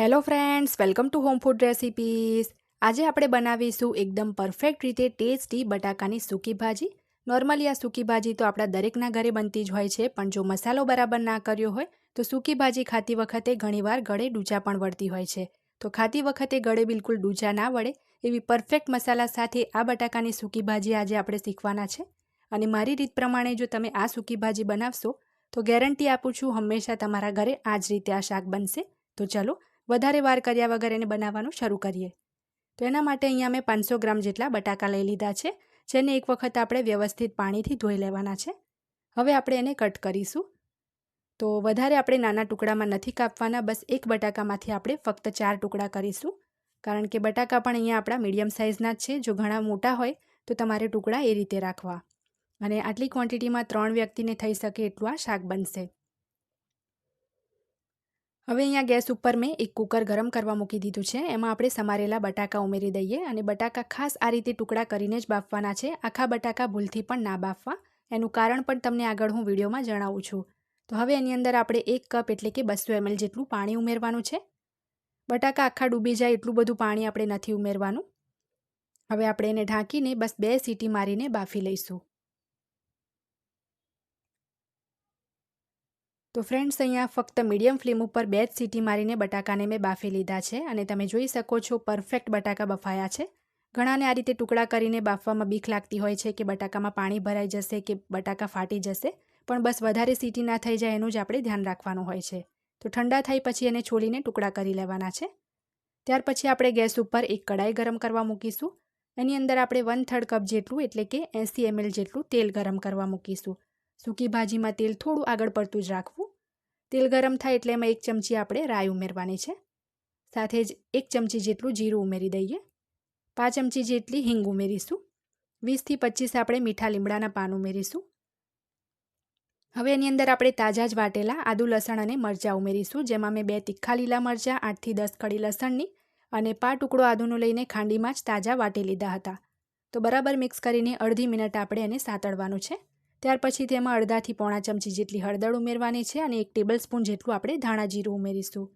Hello friends welcome to home food recipes આજે આપણે બનાવીશું એકદમ પરફેક્ટ રીતે ટેસ્ટી બટાકાની સૂકી ભાજી. નોર્મલી આ સૂકી ભાજી તો આપણા દરેકના ઘરે બનતી જ હોય છે, પણ જો મસાલો બરાબર ના કર્યો હોય, તો સૂકી ભાજી ખાતી વખતે ઘણીવાર ગળે ડૂચા પણ વળતી હોય છે. તો ખાતી વખતે ગળે બિલકુલ ડૂચા ના વળે, એવી પરફેક્ટ મસાલા સાથે આ બટાકાની સૂકી ભાજી આજે આપણે શીખવાના છે. અને મારી રીત પ્રમાણે જો તમે આ સૂકી ભાજી બનાવશો, તો ગેરંટી આપું છું હંમેશા તમારા ઘરે આ જ રીતે આ શાક બનશે. તો ચલો વધારે વાર કર્યા વગર એને બનાવવાનું શરૂ કરીએ. તો એના માટે અહીંયા મેં પાંચસો ગ્રામ જેટલા બટાકા લઈ લીધા છે, જેને એક વખત આપણે વ્યવસ્થિત પાણીથી ધોઈ લેવાના છે. હવે આપણે એને કટ કરીશું. તો વધારે આપણે નાના ટુકડામાં નથી કાપવાના, બસ એક બટાકામાંથી આપણે ફક્ત ચાર ટુકડા કરીશું. કારણ કે બટાકા પણ અહીંયા આપણા મીડિયમ સાઇઝના જ છે, જો ઘણા મોટા હોય, તો તમારે ટુકડા એ રીતે રાખવા. અને આટલી ક્વોન્ટિટીમાં ત્રણ વ્યક્તિને થઈ શકે એટલું આ શાક બનશે. હવે અહીંયા ગેસ ઉપર મેં એક કુકર ગરમ કરવા મૂકી દીધું છે. એમાં આપણે સમારેલા બટાકા ઉમેરી દઈએ અને બટાકા ખાસ આ રીતે ટુકડા કરીને જ બાફવાના છે. આખા બટાકા ભૂલથી પણ ના બાફવા. એનું કારણ પણ તમને આગળ હું વિડીયોમાં જણાવું છું. તો હવે એની અંદર આપણે એક કપ એટલે કે બસો એમએલ જેટલું પાણી ઉમેરવાનું છે. બટાકા આખા ડૂબી જાય એટલું બધું પાણી આપણે નથી ઉમેરવાનું. હવે આપણે એને ઢાંકીને બસ બે સીટી મારીને બાફી લઈશું. તો ફ્રેન્ડ્સ અહીંયા ફક્ત મીડિયમ ફ્લેમ ઉપર બે જ સીટી મારીને બટાકાને મેં બાફી લીધા છે અને તમે જોઈ શકો છો પરફેક્ટ બટાકા બફાયા છે. ઘણાને આ રીતે ટુકડા કરીને બાફવામાં બીક લાગતી હોય છે કે બટાકામાં પાણી ભરાઈ જશે કે બટાકા ફાટી જશે, પણ બસ વધારે સીટી ના થઈ જાય એનું જ આપણે ધ્યાન રાખવાનું હોય છે. તો ઠંડા થાય પછી એને છોલીને ટુકડા કરી લેવાના છે. ત્યાર પછી આપણે ગેસ ઉપર એક કડાઈ ગરમ કરવા મૂકીશું. એની અંદર આપણે વન થર્ડ કપ જેટલું, એટલે કે એંસી એમએલ જેટલું તેલ ગરમ કરવા મૂકીશું. સૂકી ભાજીમાં તેલ થોડું આગળ પડતું જ રાખવું. તેલ ગરમ થાય એટલે એમાં એક ચમચી આપણે રાઈ ઉમેરવાની છે. સાથે જ એક ચમચી જેટલું જીરું ઉમેરી દઈએ. પાંચ ચમચી જેટલી હિંગ ઉમેરીશું. વીસથી પચીસ આપણે મીઠા લીમડાના પાન ઉમેરીશું. હવે એની અંદર આપણે તાજા જ વાટેલા આદુ લસણ અને મરચાં ઉમેરીશું, જેમાં મેં બે તીખા લીલા મરચાં આઠથી દસ કડી લસણની અને પા ટુકડો આદુનું લઈને ખાંડીમાં જ તાજા વાટી લીધા હતા. તો બરાબર મિક્સ કરીને અડધી મિનિટ આપણે એને સાતળવાનું છે. ત્યાર પછી તેમાં અડધાથી પોણા ચમચી જેટલી હળદર ઉમેરવાની છે અને એક ટેબલ સ્પૂન જેટલું આપણે ધાણા જીરું ઉમેરીશું.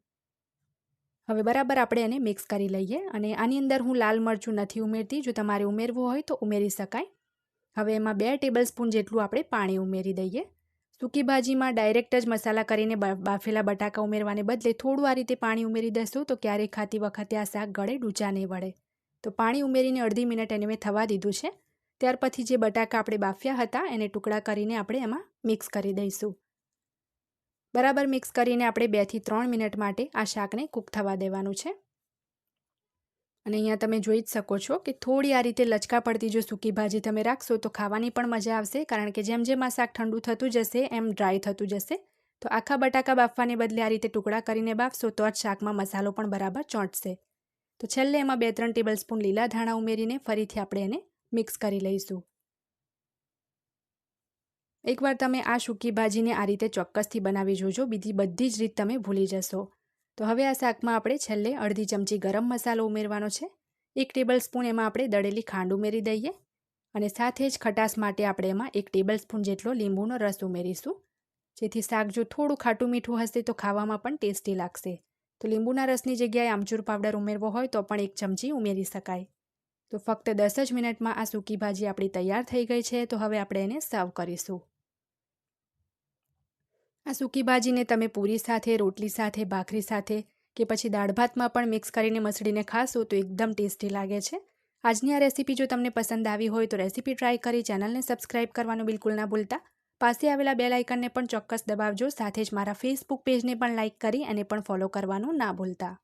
હવે બરાબર આપણે એને મિક્સ કરી લઈએ અને આની અંદર હું લાલ મરચું નથી ઉમેરતી. જો તમારે ઉમેરવું હોય તો ઉમેરી શકાય. હવે એમાં બે ટેબલ સ્પૂન જેટલું આપણે પાણી ઉમેરી દઈએ. સૂકી ભાજીમાં ડાયરેક્ટ જ મસાલા કરીને બાફેલા બટાકા ઉમેરવાને બદલે થોડું આ રીતે પાણી ઉમેરી દઈશું તો ક્યારેય ખાતી વખતે આ શાક ગળે ડૂચા નહીં વળે. તો પાણી ઉમેરીને અડધી મિનિટ એને મેં થવા દીધું છે. ત્યાર પછી જે બટાકા આપણે બાફ્યા હતા એને ટુકડા કરીને આપણે એમાં મિક્સ કરી દઈશું. બરાબર મિક્સ કરીને આપણે બેથી ત્રણ મિનિટ માટે આ શાકને કૂક થવા દેવાનું છે. અને અહીંયા તમે જોઈ જ શકો છો કે થોડી આ રીતે લચકા પડતી જો સૂકી ભાજી તમે રાખશો તો ખાવાની પણ મજા આવશે કારણ કે જેમ જેમ આ શાક ઠંડુ થતું જશે એમ ડ્રાય થતું જશે. તો આખા બટાકા બાફવાને બદલે આ રીતે ટુકડા કરીને બાફશો તો જ શાકમાં મસાલો પણ બરાબર ચોંટશે. તો છેલ્લે એમાં બે ત્રણ ટેબલ સ્પૂન લીલા ધાણા ઉમેરીને ફરીથી આપણે એને મિક્સ કરી લઈશું. એકવાર તમે આ સૂકી ભાજીને આ રીતે ચોક્કસથી બનાવી જોજો. બીજી બધી જ રીત તમે ભૂલી જશો. તો હવે આ શાકમાં આપણે છેલ્લે અડધી ચમચી ગરમ મસાલો ઉમેરવાનો છે. એક ટેબલ સ્પૂન એમાં આપણે દળેલી ખાંડ ઉમેરી દઈએ અને સાથે જ ખટાશ માટે આપણે એમાં એક ટેબલ સ્પૂન જેટલો લીંબુનો રસ ઉમેરીશું. જેથી શાક જો થોડું ખાટું મીઠું હશે તો ખાવામાં પણ ટેસ્ટી લાગશે. તો લીંબુના રસની જગ્યાએ આમચૂર પાવડર ઉમેરવો હોય તો પણ એક ચમચી ઉમેરી શકાય. તો ફક્ત દસ જ મિનિટમાં આ સૂકી ભાજી આપણી તૈયાર થઈ ગઈ છે, તો હવે આપણે એને સર્વ કરીશું. આ સૂકી ભાજીને તમે પૂરી સાથે, રોટલી સાથે, ભાખરી સાથે કે પછી દાળ ભાતમાં પણ મિક્સ કરીને મસળીને ખાશો તો એકદમ ટેસ્ટી લાગે છે. આજની આ રેસીપી જો તમને પસંદ આવી હોય તો રેસીપી ટ્રાય કરી ચેનલને સબસ્ક્રાઇબ કરવાનું બિલકુલ ના ભૂલતા. પાસે આવેલા બે લાઇકનને પણ ચોક્કસ દબાવજો, સાથે જ મારા ફેસબુક પેજને પણ લાઇક કરી અને પણ ફોલો કરવાનું ના ભૂલતા.